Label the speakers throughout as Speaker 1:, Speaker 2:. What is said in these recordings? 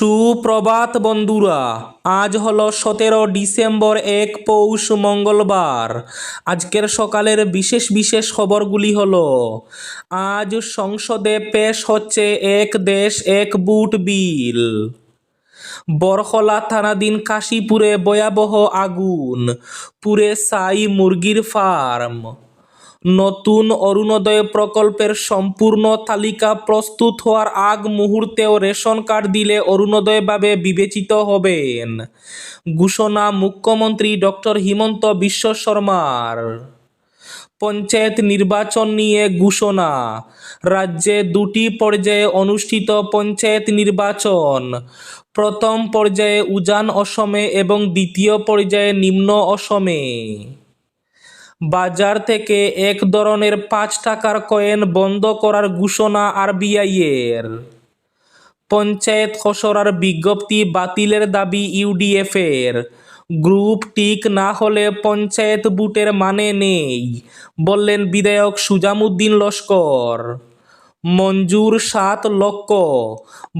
Speaker 1: সুপ্রভাত বন্ধুরা, আজ হলো সতেরো ডিসেম্বর এক পৌষ মঙ্গলবার। আজকের সকালের বিশেষ বিশেষ খবরগুলি হলো, আজ সংসদে পেশ হচ্ছে এক দেশ এক বুট বিল। বরখলা থানাধীন কাশীপুরে ভয়াবহ আগুন, পুরে সাই মুরগির ফার্ম। নতুন অরুণোদয় প্রকল্পের সম্পূর্ণ তালিকা প্রস্তুত হওয়ার আগ মুহূর্তেও রেশন কার্ড দিলে অরুণোদয় ভাবে বিবেচিত হবেন। ঘোষণা মুখ্যমন্ত্রী ডক্টর হিমন্ত বিশ্ব শর্মার। পঞ্চায়েত নির্বাচন নিয়ে ঘোষণা। রাজ্যে দুটি পর্যায়ে অনুষ্ঠিত পঞ্চায়েত নির্বাচন। প্রথম পর্যায়ে উজান অসমে এবং দ্বিতীয় পর্যায়ে নিম্ন অসমে। বাজার থেকে এক ধরনের পাঁচ টাকার কয়েন বন্ধ করার ঘোষণা আরবিআইয়ের। পঞ্চায়েত খসড়ার বিজ্ঞপ্তি বাতিলের দাবি ইউডিএফের। গ্রুপ টিক না হলে পঞ্চায়েত বুটের মানে নেই, বললেন বিধায়ক সুজামুদ্দিন লস্কর। মঞ্জুর সাত লক্ষ,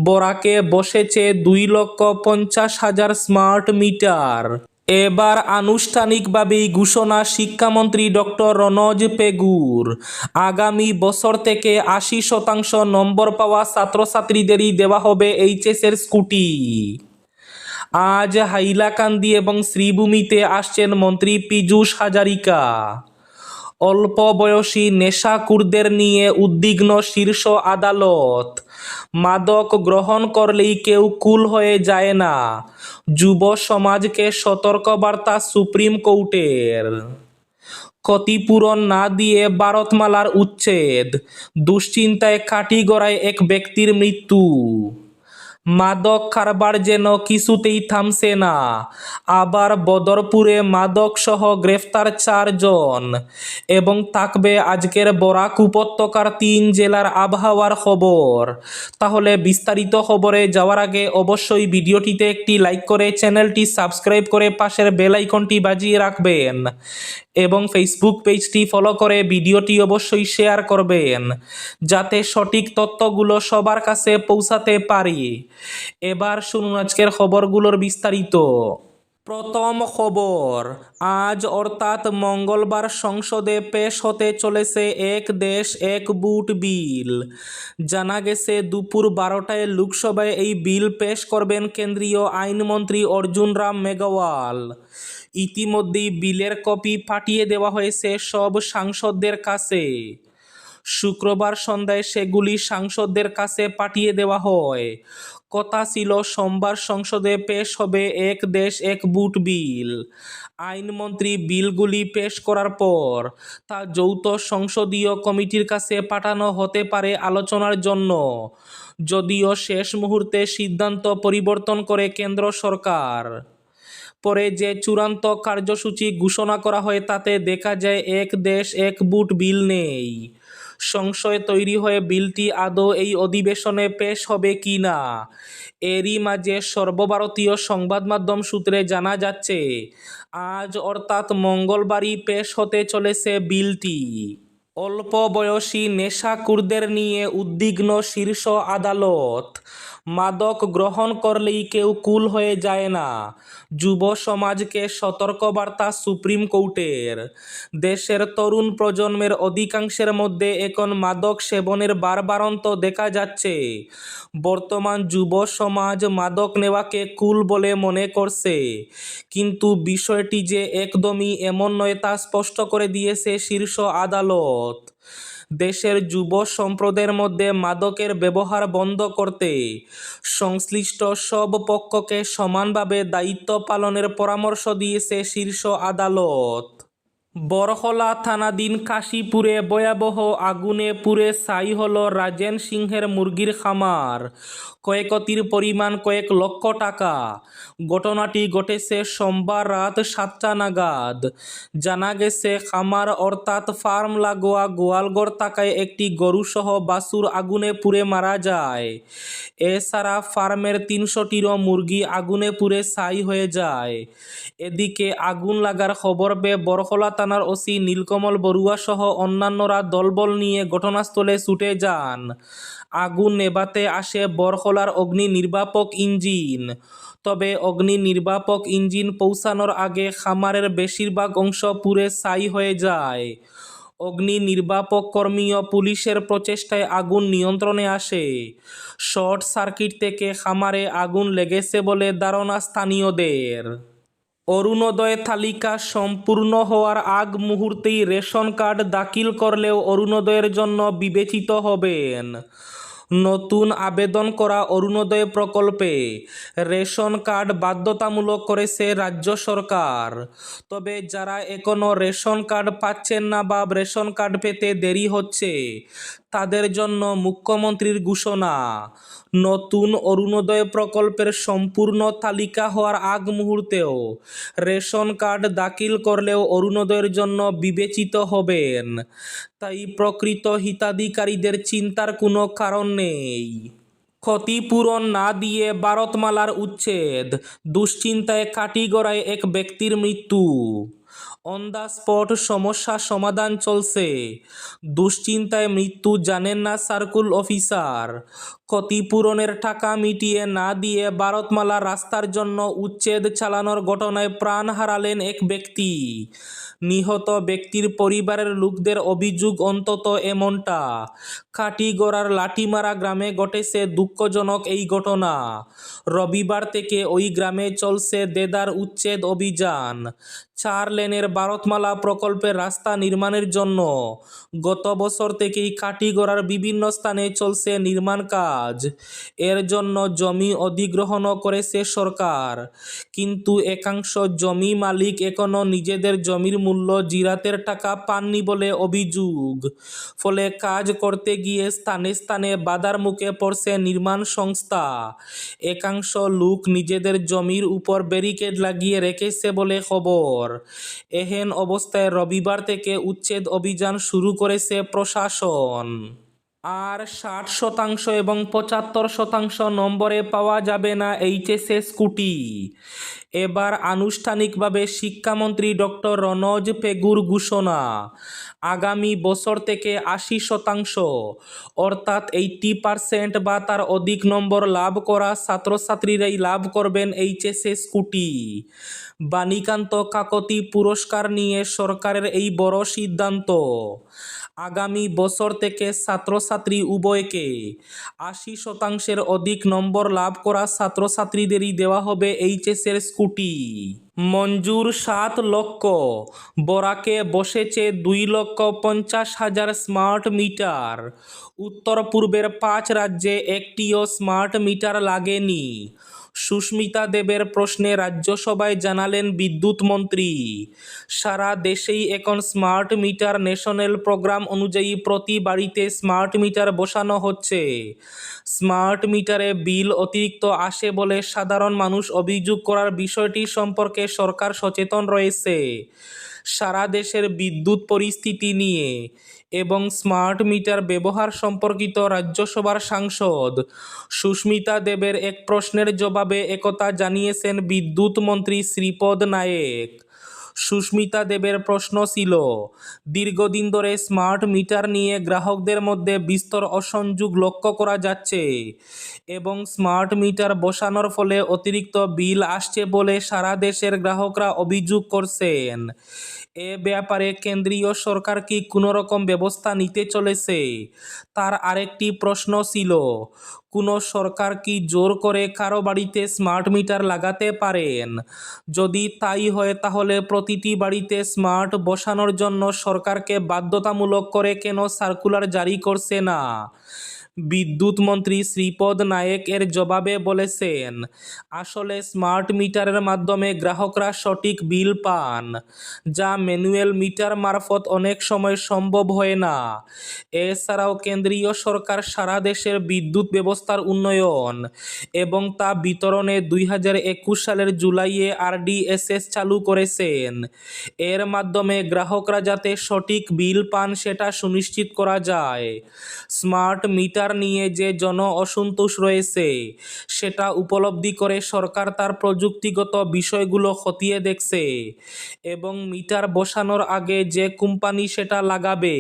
Speaker 1: বরাকে বসেছে দুই লক্ষ পঞ্চাশ হাজার স্মার্ট মিটার। এবার আনুষ্ঠানিকভাবেই ঘোষণা শিক্ষামন্ত্রী ডক্টর রনজ পেগুর। আগামী বছর থেকে আশি শতাংশ নম্বর পাওয়া ছাত্রছাত্রীদেরই দেওয়া হবে এইচএসের স্কুটি। আজ হাইলাকান্দি এবং শ্রীভূমিতে আসছেন মন্ত্রী পীযূষ হাজারিকা। অল্প বয়সী নেশাকুরদের নিয়ে উদ্বিগ্ন শীর্ষ আদালত। মাদক গ্রহণ করলেই কেউ কুল হয়ে যায় না। যুব সমাজকে সতর্কবার্তা সুপ্রিম কোর্টের। ক্ষতিপূরণ না দিয়ে ভারতমালার উচ্ছেদ। দুশ্চিন্তায় কাটি গড়ায় এক ব্যক্তির মৃত্যু। মাদক কারবার যেন কিছুতেই থামছে না। আবার বদরপুরে মাদক সহ গ্রেফতার চারজন এবং থাকবে আজকের বরাক উপত্যকার তিন জেলার আবহাওয়ার খবর। তাহলে বিস্তারিত খবরে যাওয়ার আগে অবশ্যই ভিডিওটিতে একটি লাইক করে চ্যানেলটি সাবস্ক্রাইব করে পাশের বেল আইকনটি বাজিয়ে রাখবেন এবং ফেসবুক পেজটি ফলো করে ভিডিওটি অবশ্যই শেয়ার করবেন, যাতে সঠিক তথ্যগুলো সবার কাছে পৌঁছাতে পারি। এবার শুনুন আজকের খবরগুলোর বিস্তারিত। প্রথম খবর, আজ অর্থাৎ মঙ্গলবার সংসদে পেশ হতে চলেছে এক দেশ, এক বুট বিল। জানা গেছে, দুপুর বারোটায় লোকসভায় এই বিল পেশ করবেন কেন্দ্রীয় আইনমন্ত্রী অর্জুন রাম মেঘওয়াল। ইতিমধ্যেই বিলের কপি পাঠিয়ে দেওয়া হয়েছে সব সাংসদদের কাছে। শুক্রবার সন্ধ্যায় সেগুলি সাংসদদের কাছে পাঠিয়ে দেওয়া হয়। কথা ছিল, সোমবার সংসদে পেশ হবে এক দেশ, এক বুট বিল। আইনমন্ত্রী বিলগুলি পেশ করার পর তা যৌথ সংসদীয় কমিটির কাছে পাঠানো হতে পারে আলোচনার জন্য। যদিও শেষ মুহূর্তে সিদ্ধান্ত পরিবর্তন করে কেন্দ্র সরকার। পরে যে চূড়ান্ত কার্যসূচি ঘোষণা করা হয় তাতে দেখা যায়, এক দেশ, এক বুট বিল নেই। সংশয় তৈরি হয়ে বিলটি আদৌ এই অধিবেশনে পেশ হবে কি না? এরই মাঝে সর্বভারতীয় সংবাদ মাধ্যম সূত্রে জানা যাচ্ছে, আজ অর্থাৎ মঙ্গলবারই পেশ হতে চলেছে বিলটি। অল্প বয়সী নেশাকুরদের নিয়ে উদ্বিগ্ন শীর্ষ আদালত মাদক গ্রহণ করলেই কেউ কুল হয়ে যায় না। যুব সমাজকে সতর্কবার্তা সুপ্রিম কোর্টের। দেশের তরুণ প্রজন্মের অধিকাংশের মধ্যে এখন মাদক সেবনের বারবারন্ত দেখা যাচ্ছে। বর্তমান যুব সমাজ মাদক নেওয়াকে কুল বলে মনে করছে। কিন্তু বিষয়টি যে একদমই এমন নয় তা স্পষ্ট করে দিয়েছে শীর্ষ আদালত। দেশের যুব সম্প্রদায়ের মধ্যে মাদকের ব্যবহার বন্ধ করতে সংশ্লিষ্ট সব পক্ষকে সমানভাবে দায়িত্ব পালনের পরামর্শ দিয়েছে শীর্ষ আদালত। বরহলা থানাধীন কাশীপুরে ভয়াবহ আগুনে পুড়ে ছাই হল রাজেন সিংহের মুরগির খামার। ক্ষয়ক্ষতির পরিমাণ, কয়েক লক্ষ টাকা। ঘটনাটি ঘটেছে সোমবার রাত সাতটা নাগাদ। জানা গেছে, খামার অর্থাৎ ফার্ম লাগোয়া গোয়ালগড় তাকায় একটি গরুসহ বাছুর আগুনে পুড়ে মারা যায়। এছাড়া ফার্মের তিনশোটিরও মুরগি আগুনে পুড়ে ছাই হয়ে যায়। এদিকে আগুন লাগার খবর পেয়ে বরখলা থানার ওসি নীলকমল বড়ুয়া সহ অন্যান্যরা দলবল নিয়ে ঘটনাস্থলে ছুটে যান। আগুন নেভাতে আসে বরহলার অগ্নি নির্বাপক ইঞ্জিন। তবে অগ্নি নির্বাপক ইঞ্জিন পৌঁছানোর আগে খামারের বেশিরভাগ অংশ পুড়ে ছাই হয়ে যায়। অগ্নি নির্বাপক কর্মী ও পুলিশের প্রচেষ্টায় আগুন নিয়ন্ত্রণে আসে। শর্ট সার্কিট থেকে খামারে আগুন লেগেছে বলে ধারণা স্থানীয়দের। অরুণোদয় তালিকা সম্পূর্ণ হওয়ার আগ মুহূর্তেই রেশন কার্ড দাখিল করলেও অরুণোদয়ের জন্য বিবেচিত হবেন। নতুন আবেদন করা অরুণোদয় প্রকল্পে রেশন কার্ড বাধ্যতামূলক করেছে রাজ্য সরকার। তবে যারা এখনও রেশন কার্ড পাচ্ছেন না বা রেশন কার্ড পেতে দেরি হচ্ছে তাদের জন্য মুখ্যমন্ত্রীর ঘোষণা। নতুন অরুণোদয় প্রকল্পের সম্পূর্ণ তালিকা হওয়ার আগ মুহূর্তেও রেশন কার্ড দাখিল করলেও অরুণোদয়ের জন্য বিবেচিত হবেন। তাই প্রকৃত হিতাধিকারীদের চিন্তার কোনো কারণ নেই। ক্ষতিপূরণ না দিয়ে ভারতমালার উচ্ছেদ, দুশ্চিন্তায় কাটিগড়ায় এক ব্যক্তির মৃত্যু। অন দ্য স্পট সমস্যা সমাধান চলছে। দুশ্চিন্তায় মৃত্যু জানেন না সার্কুল অফিসার। ক্ষতিপূরণের টাকা মিটিয়ে না দিয়ে ভারতমালা রাস্তার জন্য উচ্ছেদ চালানোর ঘটনায় প্রাণ হারালেন এক ব্যক্তি। নিহত ব্যক্তির পরিবারের লোকদের অভিযোগ অন্তত এমনটা। কাটিগড়ার লাঠিমারা গ্রামে ঘটেছে দুঃখজনক এই ঘটনা। রবিবার থেকে ওই গ্রামে চলছে দেদার উচ্ছেদ অভিযান। চার লেনের ভারতমালা প্রকল্পের রাস্তা নির্মাণের জন্য। গত বছর থেকেই কাটিগড়ার বিভিন্ন স্থানে চলছে নির্মাণ কাজ। এর জন্য জমি অধিগ্রহণও করেছে সরকার। কিন্তু একাংশ জমি মালিক এখনও নিজেদের জমির মূল্য জিরাতের টাকা পাননি বলে অভিযোগ। ফলে কাজ করতে গিয়ে স্থানে স্থানে বাধার মুখে পড়ছে নির্মাণ সংস্থা। একাংশ লোক নিজেদের জমির উপর ব্যারিকেড লাগিয়ে রেখেছে বলে খবর। এহেন অবস্থায় রবিবার থেকে উচ্ছেদ অভিযান শুরু করেছে প্রশাসন। আর ষাট শতাংশ এবং পঁচাত্তর শতাংশ নম্বরে পাওয়া যাবে না এইচএসএ স্কুটি। এবার আনুষ্ঠানিকভাবে শিক্ষামন্ত্রী ডক্টর রনজ পেগুর ঘোষণা। আগামী বছর থেকে আশি শতাংশ, অর্থাৎ এইটি পার্সেন্ট বা তার অধিক নম্বর লাভ করা ছাত্রছাত্রীরাই লাভ করবেন এইচএসএ স্কুটি। বাণীকান্ত কাকতি পুরস্কার নিয়ে সরকারের এই বড় সিদ্ধান্ত। আগামী বছর থেকে ছাত্রছাত্রী উভয়কে আশি শতাংশের অধিক নম্বর লাভ করা ছাত্রছাত্রীদেরই দেওয়া হবে এইচএসের স্কুটি। মঞ্জুর সাত লক্ষ। বরাকে বসেছে দুই লক্ষ পঞ্চাশ হাজার স্মার্ট মিটার। উত্তর পূর্বের পাঁচ রাজ্যে একটিও স্মার্ট মিটার লাগেনি। সুস্মিতা দেবের প্রশ্নে রাজ্যসভায় জানালেন বিদ্যুৎ মন্ত্রী। সারা দেশেই এখন স্মার্ট মিটার ন্যাশনাল প্রোগ্রাম অনুযায়ী প্রতি বাড়িতে স্মার্ট মিটার বসানো হচ্ছে। স্মার্ট মিটারে বিল অতিরিক্ত আসে বলে সাধারণ মানুষ অভিযোগ করার বিষয়টি সম্পর্কে সরকার সচেতন রয়েছে। সারা দেশের বিদ্যুৎ পরিস্থিতি নিয়ে এবং স্মার্ট মিটার ব্যবহার সম্পর্কিত রাজ্যসভার সাংসদ। সুস্মিতা দেবের এক প্রশ্নের জবাবে একথা জানিয়েছেন বিদ্যুৎ মন্ত্রী শ্রীপদ নায়েক। সুস্মিতা দেবের প্রশ্ন ছিল, দীর্ঘদিন ধরে স্মার্ট মিটার নিয়ে গ্রাহকদের মধ্যে বিস্তর অসংযোগ লক্ষ্য করা যাচ্ছে এবং স্মার্ট মিটার বসানোর ফলে অতিরিক্ত বিল আসছে বলে সারা দেশের গ্রাহকরা অভিযোগ করছেন। এ ব্যাপারে কেন্দ্রীয় সরকার কি কোনো রকম ব্যবস্থা নিতে চলেছে? তার আরেকটি প্রশ্ন ছিল, কোনো সরকার কি জোর করে কারও বাড়িতে স্মার্ট মিটার লাগাতে পারেন? যদি তাই হয়, তাহলে প্রতিটি বাড়িতে স্মার্ট বসানোর জন্য সরকারকে বাধ্যতামূলক করে কেন সার্কুলার জারি করছে না? বিদ্যুৎ মন্ত্রী শ্রীপদ নায়েক এর জবাবে বলেছেন, আসলে স্মার্ট মিটারের মাধ্যমে গ্রাহকরা সঠিক বিল পান, যা ম্যানুয়াল মিটার মারফত অনেক সময় সম্ভব হয় না। এছাড়াও কেন্দ্রীয় সরকার সারা দেশের বিদ্যুৎ ব্যবস্থার উন্নয়ন এবং তা বিতরণে দুই হাজার একুশ সালের জুলাইয়ে আরডিএসএস চালু করেছেন। এর মাধ্যমে গ্রাহকরা যাতে সঠিক বিল পান সেটা সুনিশ্চিত করা যায়। স্মার্ট মিটার মিটার নিয়ে যে জন অসন্তোষ রয়েছে, সেটা উপলব্ধি করে সরকার তার প্রযুক্তিগত বিষয়গুলো খতিয়ে দেখছে এবং মিটার বসানোর আগে যে কোম্পানি সেটা লাগাবে,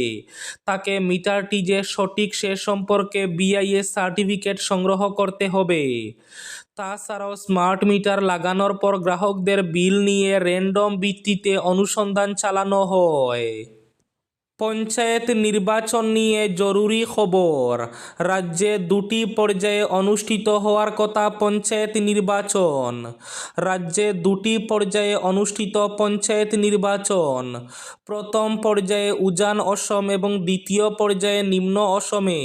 Speaker 1: তাকে মিটারটি যে সঠিক সে সম্পর্কে বিআইএস সার্টিফিকেট সংগ্রহ করতে হবে। তাছাড়াও স্মার্ট মিটার লাগানোর পর গ্রাহকদের বিল নিয়ে র্যান্ডম ভিত্তিতে অনুসন্ধান চালানো হয়। পঞ্চায়েত নির্বাচন নিয়ে জরুরি খবর। রাজ্যে দুটি পর্যায়ে অনুষ্ঠিত হওয়ার কথা পঞ্চায়েত নির্বাচন। রাজ্যে দুটি পর্যায়ে অনুষ্ঠিত পঞ্চায়েত নির্বাচন। প্রথম পর্যায়ে উজান অসম এবং দ্বিতীয় পর্যায়ে নিম্ন অসমে।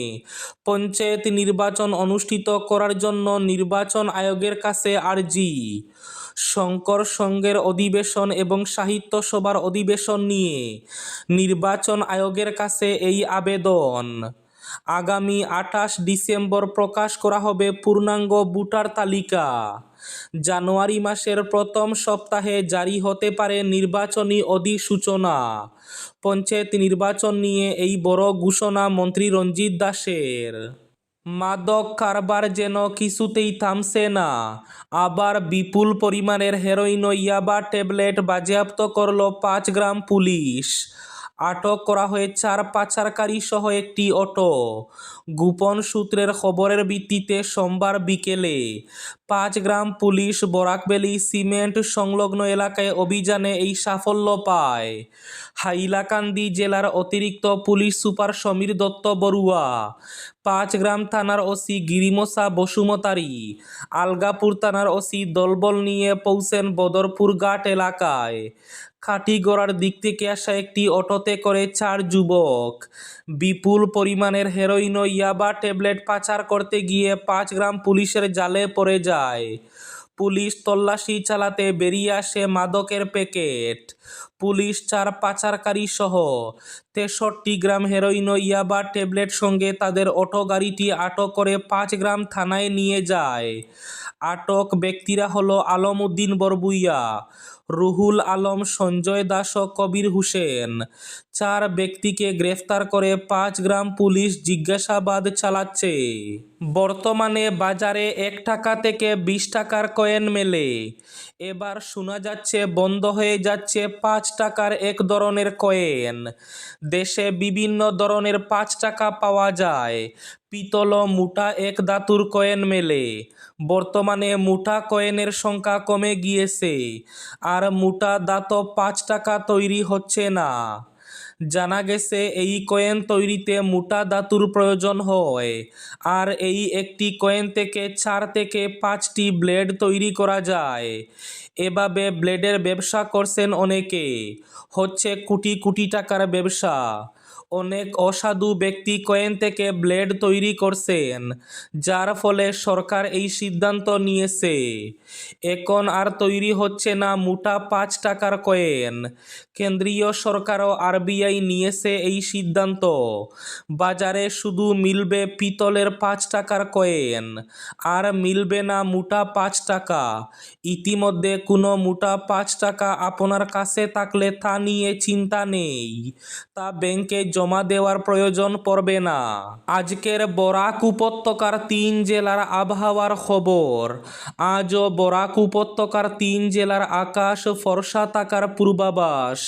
Speaker 1: পঞ্চায়েত নির্বাচন অনুষ্ঠিত করার জন্য নির্বাচন আয়োগের কাছে আর্জি। শঙ্কর সংঘের অধিবেশন এবং সাহিত্য সভার অধিবেশন নিয়ে নির্বাচন আয়োগের কাছে এই আবেদন। আগামী আঠাশ ডিসেম্বর প্রকাশ করা হবে পূর্ণাঙ্গ ভোটার তালিকা। জানুয়ারি মাসের প্রথম সপ্তাহে জারি হতে পারে নির্বাচনী অধিসূচনা। পঞ্চায়েত নির্বাচন নিয়ে এই বড় ঘোষণা মন্ত্রী রঞ্জিত দাসের। মাদক কারবার যেন কিছুতেই থামছে না। আবার বিপুল পরিমাণের হেরোইন ইয়াবা ট্যাবলেট বাজেয়াপ্ত করল পাঁচ গ্রাম পুলিশ। আটক করা হয় চার পাচারকারী সহ একটি অটো। গোপন সূত্রের খবরের ভিত্তিতে সোমবার বিকেলে পাঁচ গ্রাম পুলিশ বরাকবেলি সিমেন্ট সংলগ্ন এলাকায় অভিযানে এই সাফল্য পায়। হাইলাকান্দি জেলার অতিরিক্ত পুলিশ সুপার সমীর দত্ত বড়ুয়া পাঁচ গ্রাম থানার ওসি গিরিমশা বসুমতারি, আলগাপুর থানার ওসি দলবল নিয়ে পৌঁছেন বদরপুর ঘাট এলাকায়। কাটিগড়ার দিক থেকে আসা একটি অটোতে করে চার যুবক। বিপুল পরিমাণের হেরোইন ও ইয়াবা ট্যাবলেট পাচার করতে গিয়ে পাঁচ গ্রাম পুলিশের জালে পড়ে যায়। পুলিশ তল্লাশি চালাতে বেরিয়ে আসে মাদকের প্যাকেট। পুলিশ চার পাচারকারী সহ তেষট্টি গ্রাম হেরোইন ও ইয়াবা ট্যাবলেট সঙ্গে তাদের অটো গাড়িটি আটক করে পাঁচ গ্রাম থানায় নিয়ে যায়। আটক ব্যক্তিরা হলো আলম উদ্দিন বরবুইয়া, রুহুল আলম, সঞ্জয় দাস ও কবির হোসেন। চার ব্যক্তিকে গ্রেফতার করে পাঁচ গ্রাম পুলিশ জিজ্ঞাসাবাদ চালাচ্ছে। বর্তমানে বাজারে এক টাকা থেকে বিশ টাকার কয়েন মেলে। এবার শোনা যাচ্ছে, বন্ধ হয়ে যাচ্ছে পাঁচ টাকার এক ধরনের কয়েন। দেশে বিভিন্ন ধরনের পাঁচ টাকা পাওয়া যায়। পিতল মুটা এক ধাতুর কয়েন মেলে। বর্তমানে মোটা কয়েনের সংখ্যা কমে গিয়েছে। আর মুটা দাঁত পাঁচ টাকা তৈরি হচ্ছে না। জানা গেছে, এই কয়েন তৈরিতে মোটা ধাতুর প্রয়োজন হয়। আর এই একটি কয়েন থেকে চার থেকে পাঁচটি ব্লেড তৈরি করা যায়। এভাবে ব্লেডের ব্যবসা করছেন অনেকে। হচ্ছে কোটি কোটি টাকার ব্যবসা। অনেক অসাধু ব্যক্তি কয়েন থেকে ব্লেড তৈরি করছেন, যার ফলে সরকার এই সিদ্ধান্ত নিয়েছে। এখন আর তৈরি হচ্ছে না মোটা পাঁচ টাকার কয়েন। কেন্দ্রীয় সরকার ও আরবিআই নিয়েছে এই সিদ্ধান্ত। বাজারে শুধু মিলবে পিতলের পাঁচ টাকার কয়েন, আর মিলবে না মোটা পাঁচ টাকা। ইতিমধ্যে কোনো মোটা পাঁচ টাকা আপনার কাছে থাকলে তা নিয়ে চিন্তা নেই। তা ব্যাংকে জমা দেওয়ার প্রয়োজন পড়বে না। আজকের বরাক উপত্যকার তিন জেলার আবহাওয়ার খবর। আজও বরাক উপত্যকার তিন জেলার আকাশ ফর্সা থাকার পূর্বাভাস।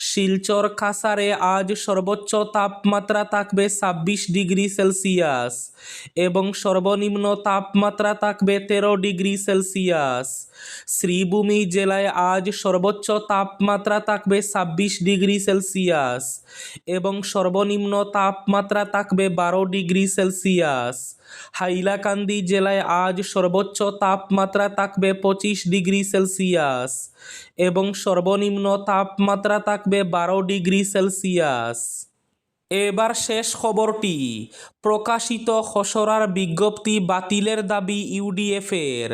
Speaker 1: শিলচর কাসারে আজ সর্বোচ্চ তাপমাত্রা থাকবে ছাব্বিশ ডিগ্রি সেলসিয়াস এবং সর্বনিম্ন তাপমাত্রা থাকবে তেরো ডিগ্রি সেলসিয়াস। শ্রীভূমি জেলায় আজ সর্বোচ্চ তাপমাত্রা থাকবে ছাব্বিশ ডিগ্রি সেলসিয়াস এবং সর্বনিম্ন তাপমাত্রা থাকবে বারো ডিগ্রি সেলসিয়াস। হাইলাকান্দি জেলায় আজ সর্বোচ্চ তাপমাত্রা থাকবে পঁচিশ ডিগ্রি সেলসিয়াস এবং সর্বনিম্ন তাপমাত্রা থাকবে বারো ডিগ্রি সেলসিয়াস। এবার শেষ খবরটি। প্রকাশিত খসড়ার বিজ্ঞপ্তি বাতিলের দাবি ইউডিএফের।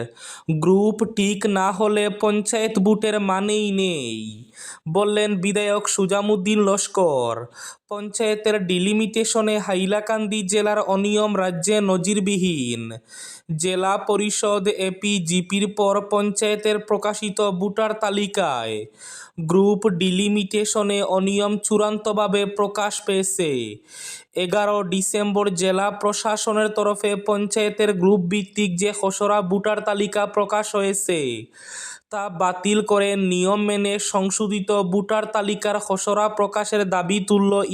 Speaker 1: গ্রুপ ঠিক না হলে পঞ্চায়েত বুটের মানেই নেই, বললেন বিধায়ক সুজামুদ্দিন লস্কর। পঞ্চায়েতের ডিলিমিটেশনে হাইলাকান্দি জেলার অনিয়ম রাজ্যে নজিরবিহীন। জেলা পরিষদ এপি জিপির পর পঞ্চায়েতের প্রকাশিত ভোটার তালিকায় গ্রুপ ডিলিমিটেশনে অনিয়ম চূড়ান্তভাবে প্রকাশ পেয়েছে। এগারো ডিসেম্বর জেলা প্রশাসনের তরফে পঞ্চায়েতের গ্রুপ ভিত্তিক যে খসড়া ভোটার তালিকা প্রকাশ হয়েছে, তা বাতিল করে নিয়ম মেনে সংশোধিত ভোটার তালিকার খসড়া প্রকাশের দাবি তুলল